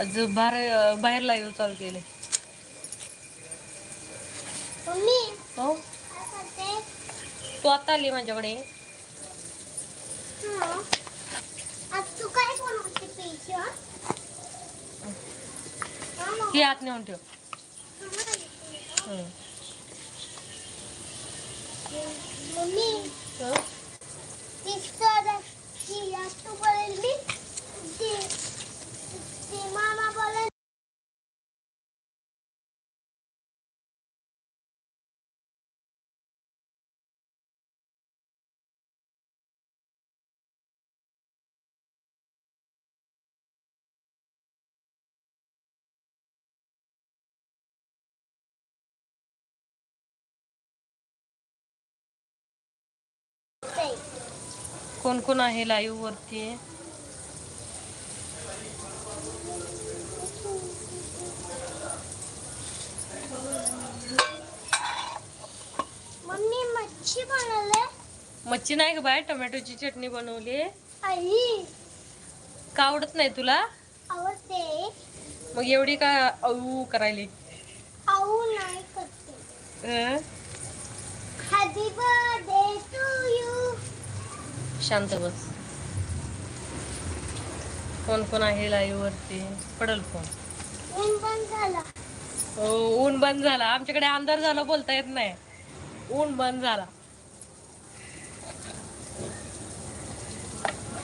आज बाहेर बाहेर लाईव्ह चालू केले. मम्मी. हो? तू आता आली माझ्याकडे. हा. ही? आत नेऊन ठेव हं. मम्मी हं? तिसरा ती तू बोलेल मी ती ती मामा बोलेल ते. कोण कोण आहे लाईव्ह वरती? मम्मी मच्छी बनवले. मच्छी नाही ग बाय टोमॅटोची चटणी बनवली. आई. का आवडत नाही तुला? आवडते. मग एवढी का अऊ करायली? आऊ नाही करते? हॅपी बर्थडे टू यू शांत बस. कोण कोण आहे लाईव्ह वरती पडल फोन. ऊन पण झाला. हो ऊन बंद झाला. आमच्याकडे अंधार झाला बोलता येत नाही. ऊन बंद झाला.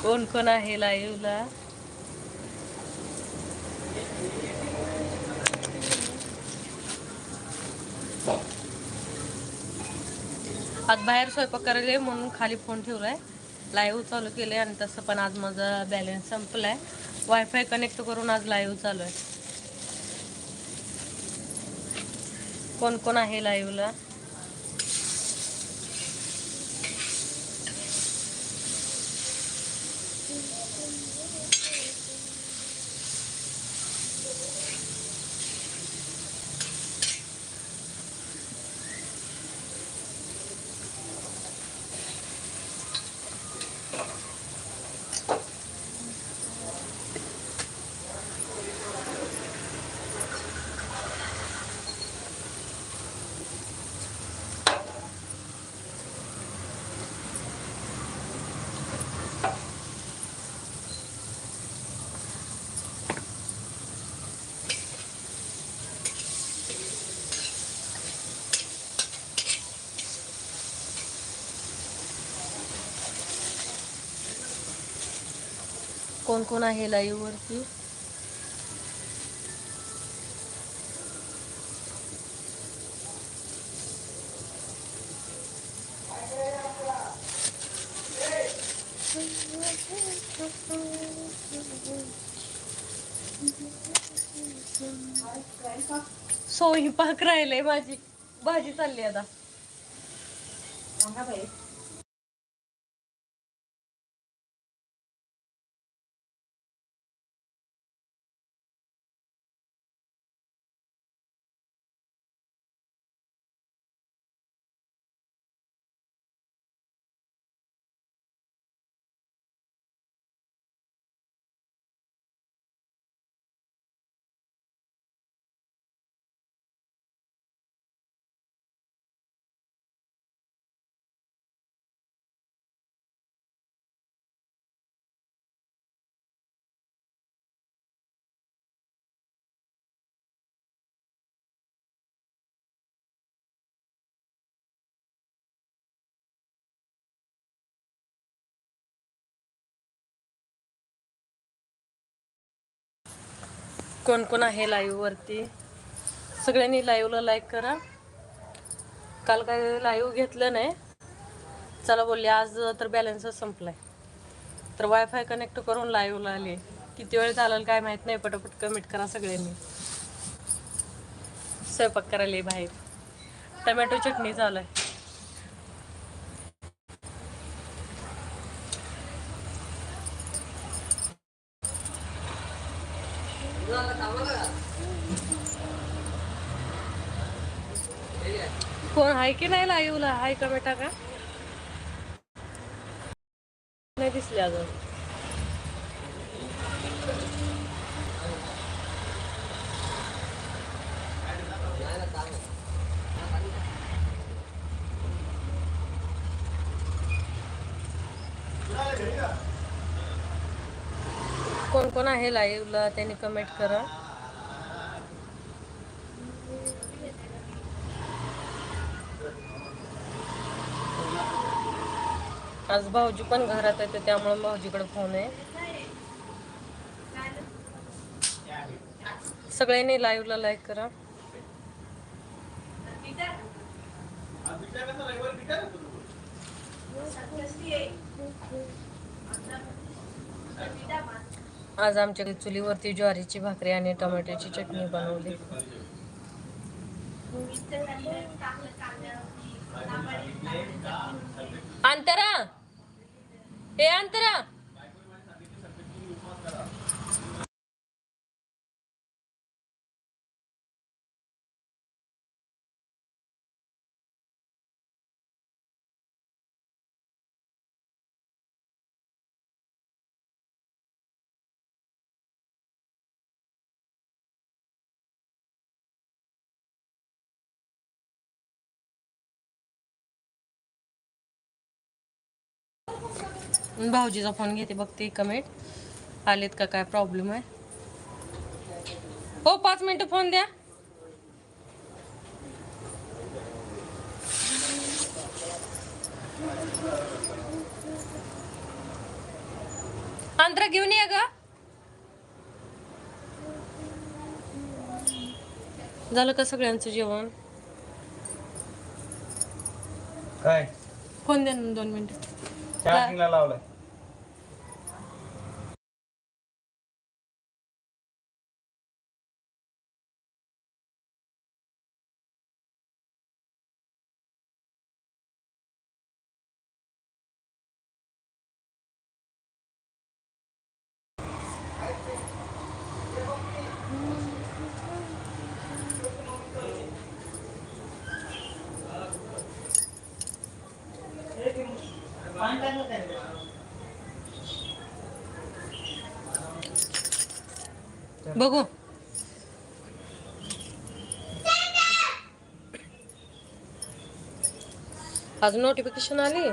कोण कोण आहे लाईव्हला? आज बाहेर स्वयंपाक करायला म्हणून खाली फोन ठेवलाय. लाईव्ह चालू केलंय आणि तसं पण आज माझा बॅलन्स संपलाय. वायफाय कनेक्ट करून आज लाईव्ह चालू आहे. कोण कोण आहे लाईव्हला? कोण कोण आहे लाईव्ह वरती? स्वयंपाक राहिलाय माझी. भाजी चालली आता. कोण कोण आहे लाईव्ह वरती? सगळ्यांनी लाईव्हला लाईक करा. काल काय लाईव्ह घेतलं नाही. चला बोलले आज तर बॅलन्सच संपलाय. तर वायफाय कनेक्ट करून लाईव्हला आले. किती वेळ चालेल काय माहीत नाही पटापट कमेंट करा सगळ्यांनी. स्वयंपाक करायला बाहेर. टमॅटो चटणी चालू आहे. कोण आहे की नाही लाईव्हला हाय बेटा का? नाही दिसले अजून. कोण कोण आहे लाईव्हला त्यांनी कमेंट करा. आज भाऊजी पण घरात येते त्यामुळे भाऊजीकडे फोन आहे. सगळ्यांनी लाईव्हला लाईक करा. आज आमच्या चुलीवरती ज्वारीची भाकरी आणि टोमॅटोची चटणी बनवली. अंतरा! हे अंतरा! भाऊजीचा फोन घेते बघते कमेंट आलेत का काय प्रॉब्लेम आहे? हो पाच मिनिटं फोन द्या. अंतरा घेऊन या ग. झालं का सगळ्यांचं जेवण? काय? फोन द्या ना दोन मिनिटं चार्जिंगला लावलाय बघू. अजून नोटिफिकेशन आली?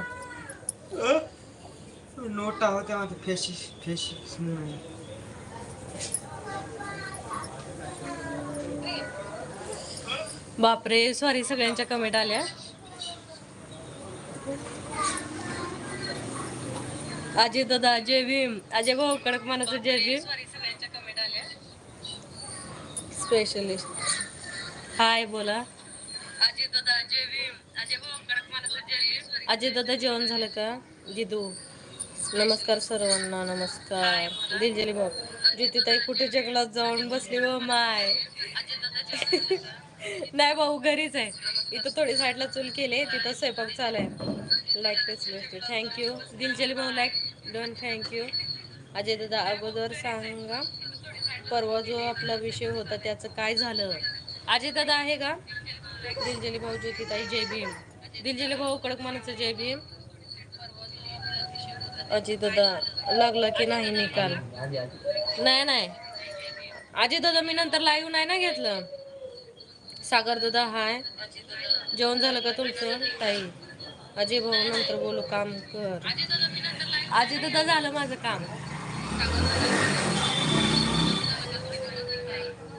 नोटा होत्या माझ्या फेशिस म्हणून. बापरे सॉरी सगळ्यांच्या कमेंट आल्या. अजय दादा जय भीम. अजय भाऊ कडक मानाचं जय भीम. स्पेशलिस्ट हाय बोला. अजय दादा जय भीम. अजय भाऊ कडक मानाचं जय भीम. अजय दादा जेवण झालं का? जिदू. नमस्कार सर्वांना नमस्कार. दिंजली भाऊ. ज्योतिताई कुठे जंगलात जाऊन बसली व माय. नाही भाऊ घरीच आहे. इथं थोडी साईडला चूल केली तिथं स्वयंपाक चालू आहे. लाईक स्पेशलिस्ट थँक्यू दिलजली भाऊ लाईक डोन थँक्यू अजय दादा अगोदर सांगा परवा जो आपला विषय होता त्याचं काय झालं? अजय दादा आहे का? दिलजली भाऊ ज्योतिताई जय भीम. दिलजली भाऊ कडक मानाचं जय भीम. अजय दादा लागला की नाही निकाल? नाही नाही. अजय दादा मी नंतर लाईव्ह नाही ना घेतलं? सागर दादा हाय. जेवण झालं का तुमचं? ताई. अजय भाऊ नंतर बोलू काम कर. अजय दादा झालं माझं काम.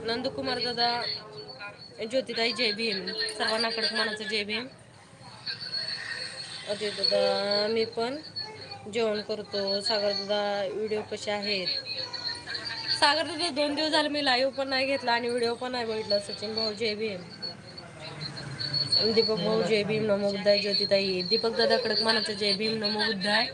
नंदकुमार दादा ज्योतिताई जय भीम. सर्वांना कडक मानाचं जय भीम. अजय दादा मी पण जेवण करतो. सागर दादा व्हिडिओ कसे आहेत? सागर दादा दोन दिवस झाले मी लाईव्ह पण नाही घेतला आणि व्हिडिओ पण नाही बघितला. सचिन भाऊ जय भीम दीपक भाऊ जय भीम नमो बुद्धाय ज्योतिताई. दीपक दादा कडक मानाचं जय भीम नमो बुद्धाय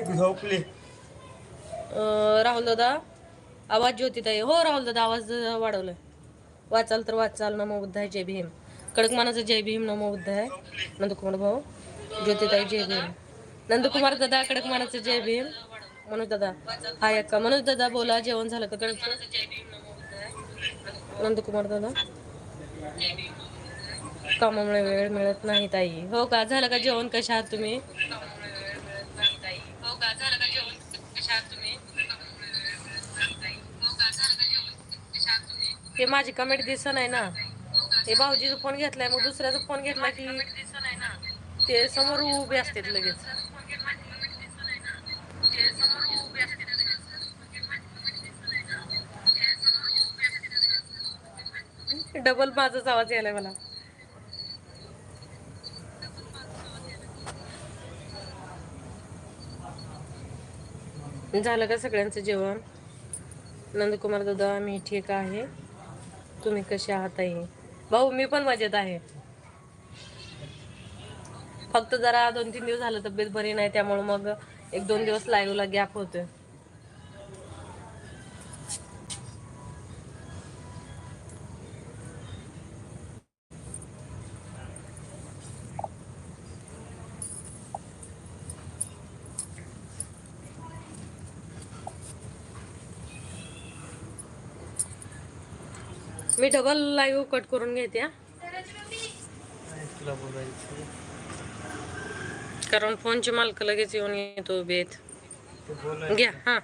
झोपले. राहुल दादा आवाज ज्योतिताई हो राहुल दादा आवाज वाढवलाय. वाचाल तर वाचाल नमो बुद्धाय जय भीम. कडक मानाचं जय भीम नमो बुद्धाय. नंदकुमार भाऊ ज्योतिताई जय भीम. नंदकुमार दादा कडकमानाचं जय भीम. मनोज दादा हाय अक्का मनोज दादा बोला जेवण झालं का? कडक नंदकुमार दादा. कामामुळे वेळ मिळत नाही ताई. हो का? झालं का जेवण? कशा आहात तुम्ही? ते माझी कमेंट दिसत नाही ना. ते भाऊजीचा फोन घेतलाय मग दुसऱ्याचा फोन घेतला की ते समोर उभे असतात लगेच. डबल माझाच आवाज यायलाय मला. झालं का सगळ्यांचं जेवण? नंदकुमार दादा मी ठीक आहे. तुम्ही कसे आहात आहे भाऊ मी पण मजेत आहे. फक्त जरा दोन तीन दिवस झालं तब्येत बरी नाही त्यामुळे मग एक दोन दिवस लाईव्हला गॅप होतोय. मी डबल लाईव्ह कट करून घेते कारण फोनचे मालक लगेच येऊन येतो बेत. घ्या हा.